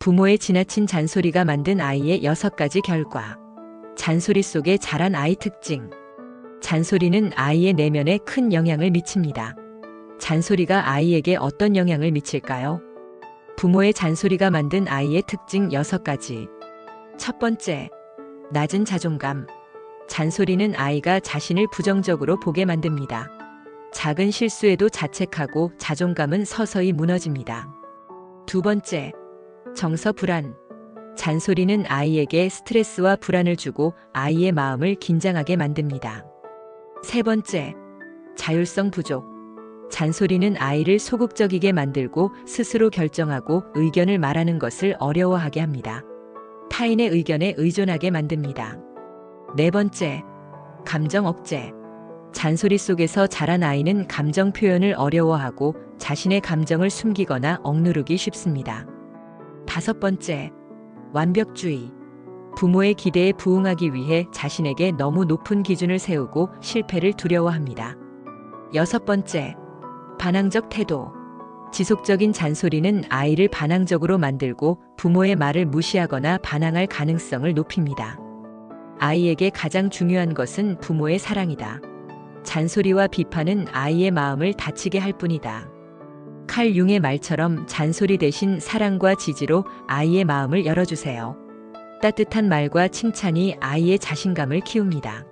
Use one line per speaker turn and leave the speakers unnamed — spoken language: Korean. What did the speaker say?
부모의 지나친 잔소리가 만든 아이의 여섯 가지 결과. 잔소리 속에 자란 아이 특징. 잔소리는 아이의 내면에 큰 영향을 미칩니다. 잔소리가 아이에게 어떤 영향을 미칠까요? 부모의 잔소리가 만든 아이의 특징 여섯 가지. 첫 번째, 낮은 자존감. 잔소리는 아이가 자신을 부정적으로 보게 만듭니다. 작은 실수에도 자책하고 자존감은 서서히 무너집니다. 두 번째, 정서 불안. 잔소리는 아이에게 스트레스와 불안을 주고 아이의 마음을 긴장하게 만듭니다. 세 번째, 자율성 부족. 잔소리는 아이를 소극적이게 만들고 스스로 결정하고 의견을 말하는 것을 어려워하게 합니다. 타인의 의견에 의존하게 만듭니다. 네 번째, 감정 억제. 잔소리 속에서 자란 아이는 감정 표현을 어려워하고 자신의 감정을 숨기거나 억누르기 쉽습니다. 다섯 번째, 완벽주의. 부모의 기대에 부응하기 위해 자신에게 너무 높은 기준을 세우고 실패를 두려워합니다. 여섯 번째, 반항적 태도. 지속적인 잔소리는 아이를 반항적으로 만들고 부모의 말을 무시하거나 반항할 가능성을 높입니다. 아이에게 가장 중요한 것은 부모의 사랑이다. 잔소리와 비판은 아이의 마음을 다치게 할 뿐이다. 칼 융의 말처럼 잔소리 대신 사랑과 지지로 아이의 마음을 열어주세요. 따뜻한 말과 칭찬이 아이의 자신감을 키웁니다.